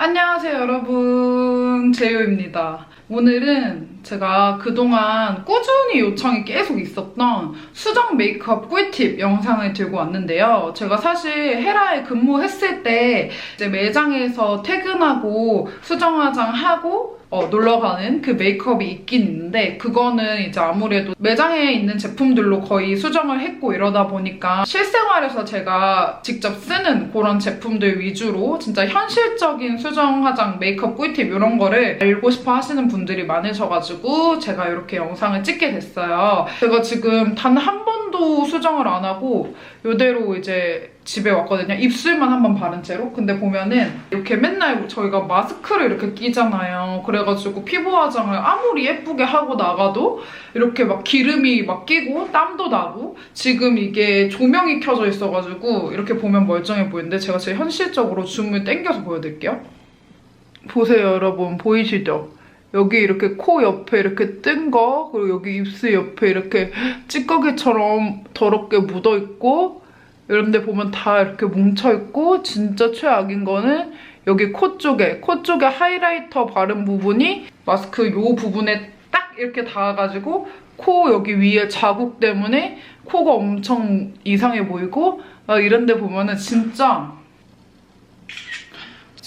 안녕하세요 여러분 제이입니다 오늘은 제가 그동안 꾸준히 요청이 계속 있었던 수정 메이크업 꿀팁 영상을 들고 왔는데요. 제가 사실 헤라에 근무했을 때 매장에서 퇴근하고 수정 화장하고 어, 놀러 가는 그 메이크업이 있긴 있는데 그거는 이제 아무래도 매장에 있는 제품들로 거의 수정을 했고 이러다 보니까 실생활에서 제가 직접 쓰는 그런 제품들 위주로 진짜 현실적인 수정 화장 메이크업 꿀팁 이런 거를 알고 싶어 하시는 분들이 많으셔가지고 제가 이렇게 영상을 찍게 됐어요. 제가 지금 단한 번도 수정을 안 하고 이대로 이제 집에 왔거든요. 입술만 한번 바른 채로. 근데 보면은 이렇게 맨날 저희가 마스크를 이렇게 끼잖아요. 그래가지고 피부 화장을 아무리 예쁘게 하고 나가도 이렇게 막 기름이 막 끼고 땀도 나고 지금 이게 조명이 켜져 있어가지고 이렇게 보면 멀쩡해 보이는데 제가 제일 현실적으로 줌을 당겨서 보여드릴게요. 보세요 여러분 보이시죠? 여기 이렇게 코 옆에 이렇게 뜬 거, 그리고 여기 입술 옆에 이렇게 찌꺼기처럼 더럽게 묻어 있고, 이런 데 보면 다 이렇게 뭉쳐 있고, 진짜 최악인 거는 여기 코 쪽에, 코 쪽에 하이라이터 바른 부분이 마스크 요 부분에 딱 이렇게 닿아가지고, 코 여기 위에 자국 때문에 코가 엄청 이상해 보이고, 막 이런 데 보면은 진짜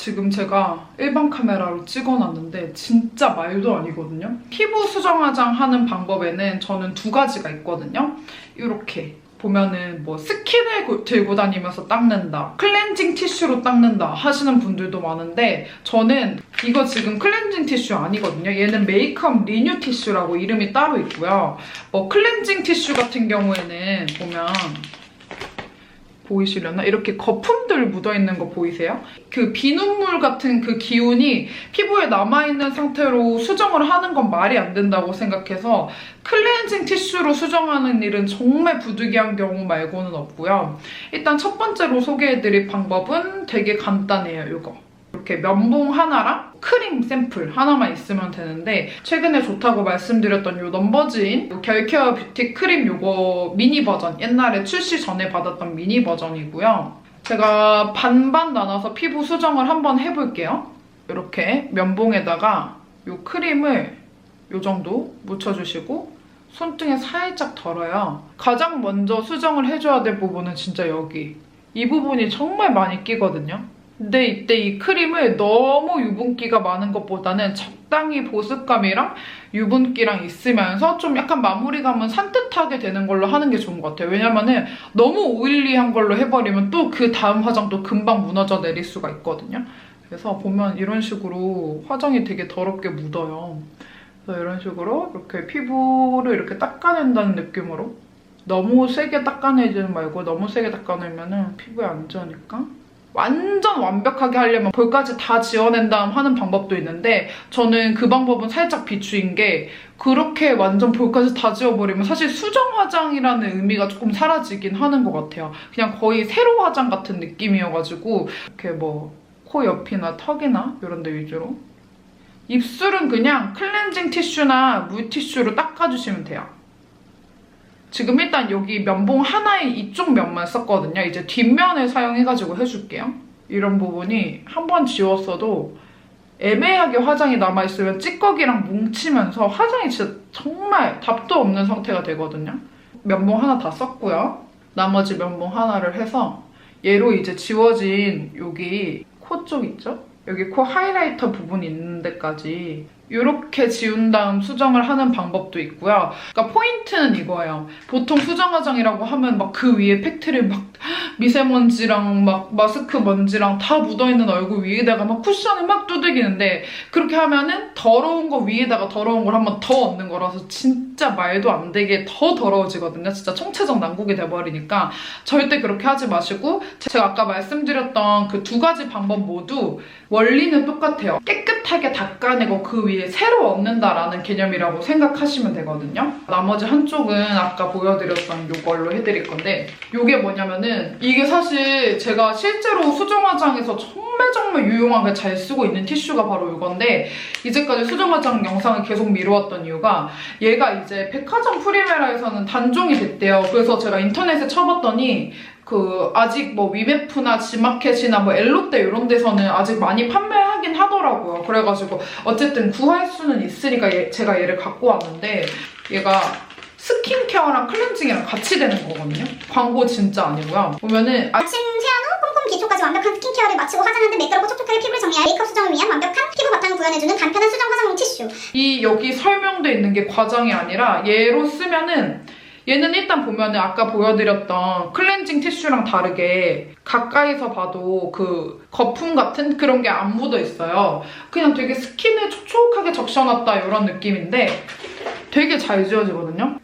지금 제가 일반 카메라로 찍어놨는데 진짜 말도 아니거든요. 피부 수정 화장 하는 방법에는 저는 두 가지가 있거든요. 이렇게 보면은 뭐 스킨을 고- 들고 다니면서 닦는다, 클렌징 티슈로 닦는다 하시는 분들도 많은데 저는 이거 지금 클렌징 티슈 아니거든요. 얘는 메이크업 리뉴 티슈라고 이름이 따로 있고요. 뭐 클렌징 티슈 같은 경우에는 보면 보이시려나? 이렇게 거품들 묻어있는 거 보이세요? 그 비눗물 같은 그 기운이 피부에 남아있는 상태로 수정을 하는 건 말이 안 된다고 생각해서 클렌징 티슈로 수정하는 일은 정말 부득이한 경우 말고는 없고요. 일단 첫 번째로 소개해드릴 방법은 되게 간단해요, 이거. 이렇게 면봉 하나랑 크림 샘플 하나만 있으면 되는데 최근에 좋다고 말씀드렸던 요 넘버즈인 요 결케어 뷰티 크림 요거 미니 버전 옛날에 출시 전에 받았던 미니 버전이고요. 제가 반반 나눠서 피부 수정을 한번 해볼게요. 이렇게 면봉에다가 요 크림을 요 정도 묻혀주시고 손등에 살짝 덜어요. 가장 먼저 수정을 해줘야 될 부분은 진짜 여기. 이 부분이 정말 많이 끼거든요. 근데 이때 이 크림을 너무 유분기가 많은 것보다는 적당히 보습감이랑 유분기랑 있으면서 좀 약간 마무리감은 산뜻하게 되는 걸로 하는 게 좋은 것 같아요. 왜냐면은 너무 오일리한 걸로 해버리면 또 그 다음 화장도 금방 무너져 내릴 수가 있거든요. 그래서 보면 이런 식으로 화장이 되게 더럽게 묻어요. 그래서 이런 식으로 이렇게 피부를 이렇게 닦아낸다는 느낌으로 너무 세게 닦아내지 말고 너무 세게 닦아내면 피부에 안 좋으니까 완전 완벽하게 하려면 볼까지 다 지워낸 다음 하는 방법도 있는데 저는 그 방법은 살짝 비추인 게 그렇게 완전 볼까지 다 지워버리면 사실 수정 화장이라는 의미가 조금 사라지긴 하는 것 같아요. 그냥 거의 세로 화장 같은 느낌이어가지고 이렇게 뭐 코 옆이나 턱이나 이런 데 위주로 입술은 그냥 클렌징 티슈나 물티슈로 닦아주시면 돼요. 지금 일단 여기 면봉 하나에 이쪽 면만 썼거든요. 이제 뒷면을 사용해가지고 해줄게요. 이런 부분이 한 번 지웠어도 애매하게 화장이 남아있으면 찌꺼기랑 뭉치면서 화장이 진짜 정말 답도 없는 상태가 되거든요. 면봉 하나 다 썼고요. 나머지 면봉 하나를 해서 얘로 이제 지워진 여기 코 쪽 있죠? 여기 코 하이라이터 부분 있는 데까지 이렇게 지운 다음 수정을 하는 방법도 있고요. 그러니까 포인트는 이거예요. 보통 수정 화장이라고 하면 막 그 위에 팩트를 막 미세먼지랑 막 마스크 먼지랑 다 묻어있는 얼굴 위에다가 막 쿠션을 막 두들기는데 그렇게 하면은 더러운 거 위에다가 더러운 걸 한번 더 얹는 거라서 진짜 말도 안 되게 더 더러워지거든요. 진짜 총체적 난국이 돼버리니까 절대 그렇게 하지 마시고 제가 아까 말씀드렸던 그 두 가지 방법 모두 원리는 똑같아요. 깨끗하게 닦아내고 그 위에 새로 얹는다라는 개념이라고 생각하시면 되거든요. 나머지 한쪽은 아까 보여드렸던 이걸로 해드릴 건데 이게 뭐냐면은 이게 사실 제가 실제로 수정 화장에서 정말 정말 유용하게 잘 쓰고 있는 티슈가 바로 이건데 이제까지 수정 화장 영상을 계속 미뤄왔던 이유가 얘가 이제 백화점 프리메라에서는 단종이 됐대요. 그래서 제가 인터넷에 쳐봤더니 그 아직 뭐 위메프나 지마켓이나 뭐 엘로떼 이런 데서는 아직 많이 판매하긴 하더라고요. 그래가지고 어쨌든 구할 수는 있으니까 얘- 제가 얘를 갖고 왔는데 얘가 스킨케어랑 클렌징이랑 같이 되는 거거든요. 광고 진짜 아니고요. 보면은 아, 아침 세안 후 꼼꼼 기초까지 완벽한 스킨케어를 마치고 화장한 듯 매끄럽고 촉촉하게 피부를 정리할 메이크업 수정을 위한 완벽한 피부 바탕을 구현해주는 간편한 수정 화장용 티슈 이 여기 설명돼 있는 게 과정이 아니라 얘로 쓰면은 얘는 일단 보면은 아까 보여드렸던 클렌징 티슈랑 다르게 가까이서 봐도 그 거품 같은 그런 게 안 묻어 있어요. 그냥 되게 스킨에 촉촉하게 적셔놨다 이런 느낌인데 되게 잘 지워지거든요.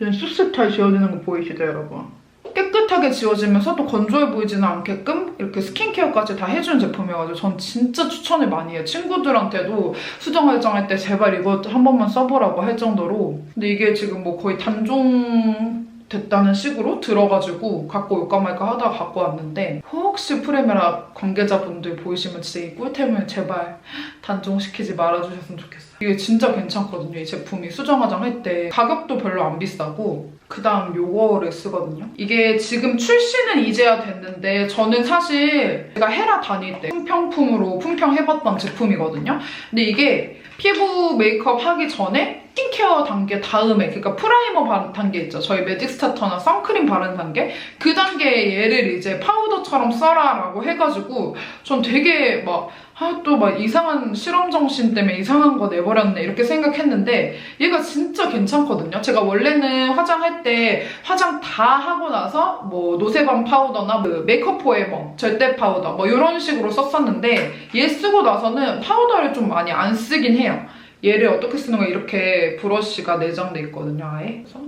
지금 쑥쑥 지워지는 거 보이시죠 여러분? 깨끗하게 지워지면서 또 건조해 보이지는 않게끔 이렇게 스킨케어까지 다 해주는 제품이어가지고 전 진짜 추천을 많이 해요. 친구들한테도 수정 화장할 때 제발 이거 한 번만 써보라고 할 정도로 근데 이게 지금 뭐 거의 단종 됐다는 식으로 들어가지고 갖고 올까 말까 하다가 갖고 왔는데 혹시 프레메라 관계자분들 보이시면 진짜 이 꿀템을 제발 단종시키지 말아주셨으면 좋겠어요. 이게 진짜 괜찮거든요. 이 제품이 수정 화장 할 때 가격도 별로 안 비싸고 그 다음 요거를 쓰거든요. 이게 지금 출시는 이제야 됐는데 저는 사실 제가 헤라 다닐 때 품평품으로 품평해봤던 제품이거든요. 근데 이게 피부 메이크업 하기 전에 스킨케어 단계 다음에 그러니까 프라이머 바른 단계 있죠. 저희 매직 스타터나 선크림 바른 단계 그 단계에 얘를 이제 파우 더처럼 써라라고 해가지고 전 되게 막 아, 또 막 이상한 실험 정신 때문에 이상한 거 내버렸네 이렇게 생각했는데 얘가 진짜 괜찮거든요. 제가 원래는 화장할 때 화장 다 하고 나서 뭐 노세범 파우더나 그 메이크업 포에머 절대 파우더 뭐 이런 식으로 썼었는데 얘 쓰고 나서는 파우더를 좀 많이 안 쓰긴 해요. 얘를 어떻게 쓰는 거 이렇게 브러쉬가 내장돼 있거든요. 아예 그래서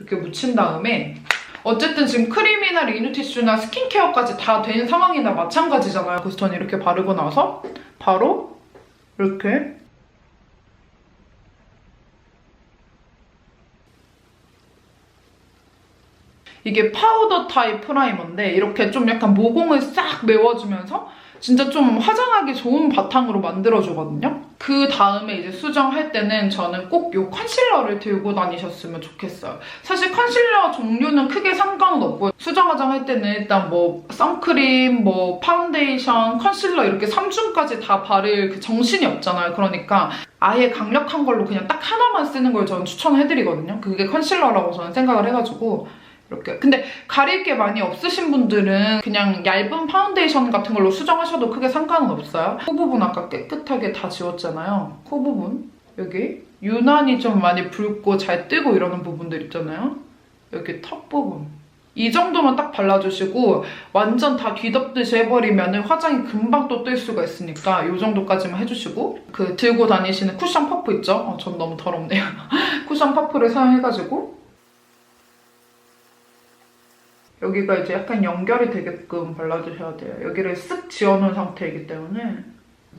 이렇게 묻힌 다음에 어쨌든 지금 크림이나 리누 티슈나 스킨케어까지 다된 상황이나 마찬가지잖아요. 그래서 저는 이렇게 바르고 나서 바로 이렇게 이게 파우더 타입 프라이머인데 이렇게 좀 약간 모공을 싹 메워주면서 진짜 좀 화장하기 좋은 바탕으로 만들어주거든요. 그 다음에 이제 수정할 때는 저는 꼭 이 컨실러를 들고 다니셨으면 좋겠어요. 사실 컨실러 종류는 크게 상관은 없고요. 수정 화장할 때는 일단 뭐 선크림, 뭐 파운데이션, 컨실러 이렇게 3중까지 다 바를 그 정신이 없잖아요. 그러니까 아예 강력한 걸로 그냥 딱 하나만 쓰는 걸 저는 추천해드리거든요. 그게 컨실러라고 저는 생각을 해가지고 이렇게. 근데 가릴 게 많이 없으신 분들은 그냥 얇은 파운데이션 같은 걸로 수정하셔도 크게 상관은 없어요. 코 부분 아까 깨끗하게 다 지웠잖아요. 코 부분. 여기 유난히 좀 많이 붉고 잘 뜨고 이러는 부분들 있잖아요. 여기 턱 부분. 이 정도만 딱 발라주시고 완전 다 뒤덮듯이 해버리면 화장이 금방 또 뜰 수가 있으니까 이 정도까지만 해주시고 그 들고 다니시는 쿠션 퍼프 있죠? 어, 전 너무 더럽네요. 쿠션 퍼프를 사용해가지고 여기가 이제 약간 연결이 되게끔 발라주셔야 돼요. 여기를 쓱 지어놓은 상태이기 때문에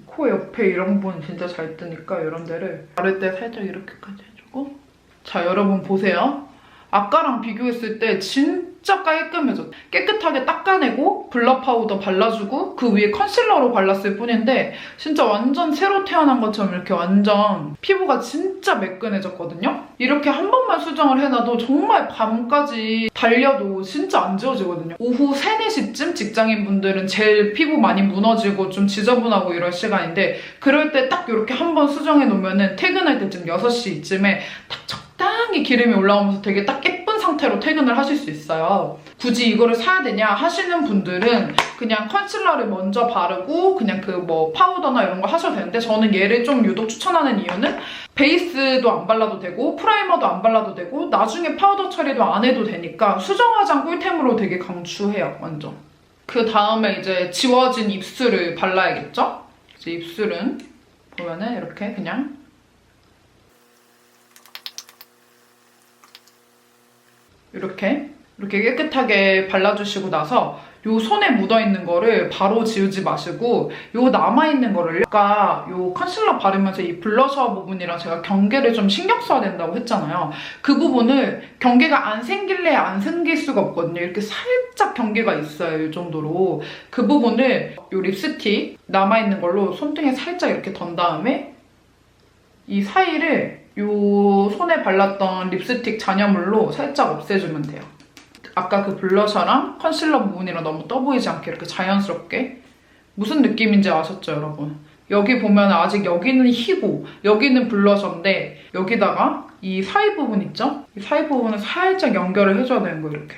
코 옆에 이런 부분 진짜 잘 뜨니까 이런 데를 바를 때 살짝 이렇게까지 해주고 자 여러분 보세요. 아까랑 비교했을 때 진 짜 깔끔해졌 깨끗하게 닦아내고 블러 파우더 발라주고 그 위에 컨실러로 발랐을 뿐인데 진짜 완전 새로 태어난 것처럼 이렇게 완전 피부가 진짜 매끈해졌거든요. 이렇게 한 번만 수정을 해놔도 정말 밤까지 달려도 진짜 안 지워지거든요. 오후 3, 4시쯤 직장인분들은 제일 피부 많이 무너지고 좀 지저분하고 이럴 시간인데 그럴 때 딱 이렇게 한 번 수정해 놓으면 퇴근할 때쯤 6시쯤에 딱 적당히 기름이 올라오면서 되게 딱 예쁜 상태로 퇴근을 하실 수 있어요. 굳이 이거를 사야 되냐 하시는 분들은 그냥 컨실러를 먼저 바르고 그냥 그 뭐 파우더나 이런 거 하셔도 되는데 저는 얘를 좀 유독 추천하는 이유는 베이스도 안 발라도 되고 프라이머도 안 발라도 되고 나중에 파우더 처리도 안 해도 되니까 수정 화장 꿀템으로 되게 강추해요 완전. 그 다음에 이제 지워진 입술을 발라야겠죠? 이제 입술은 보면은 이렇게 그냥 이렇게 이렇게 깨끗하게 발라주시고 나서 요 손에 묻어있는 거를 바로 지우지 마시고 요 남아있는 거를 아까 요 컨실러 바르면서 이 블러셔 부분이랑 제가 경계를 좀 신경 써야 된다고 했잖아요. 그 부분을 경계가 안 생길래 안 생길 수가 없거든요. 이렇게 살짝 경계가 있어요. 이 정도로. 그 부분을 요 립스틱 남아있는 걸로 손등에 살짝 이렇게 던 다음에 이 사이를 요 손에 발랐던 립스틱 잔여물로 살짝 없애주면 돼요. 아까 그 블러셔랑 컨실러 부분이랑 너무 떠 보이지 않게 이렇게 자연스럽게 무슨 느낌인지 아셨죠, 여러분? 여기 보면 아직 여기는 희고 여기는 블러셔인데 여기다가 이 사이 부분 있죠? 이 사이 부분을 살짝 연결을 해줘야 되는 거예요, 이렇게.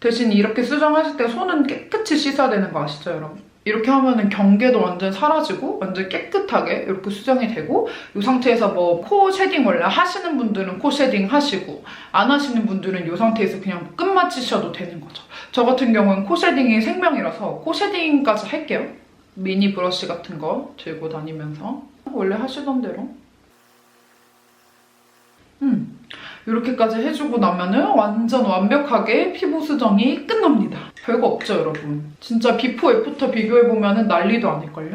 대신 이렇게 수정하실 때 손은 깨끗이 씻어야 되는 거 아시죠, 여러분? 이렇게 하면은 경계도 완전 사라지고 완전 깨끗하게 이렇게 수정이 되고 이 상태에서 뭐 코 쉐딩 원래 하시는 분들은 코 쉐딩 하시고 안 하시는 분들은 이 상태에서 그냥 끝마치셔도 되는 거죠. 저 같은 경우는 코 쉐딩이 생명이라서 코 쉐딩까지 할게요. 미니 브러쉬 같은 거 들고 다니면서 원래 하시던 대로 음 이렇게까지 해주고 나면은 완전 완벽하게 피부 수정이 끝납니다. 별거 없죠 여러분. 진짜 비포 애프터 비교해보면은 난리도 아닐걸요?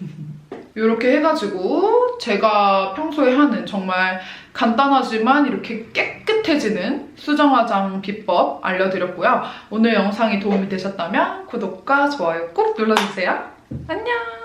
이렇게 해가지고 제가 평소에 하는 정말 간단하지만 이렇게 깨끗해지는 수정 화장 비법 알려드렸고요. 오늘 영상이 도움이 되셨다면 구독과 좋아요 꼭 눌러주세요. 안녕!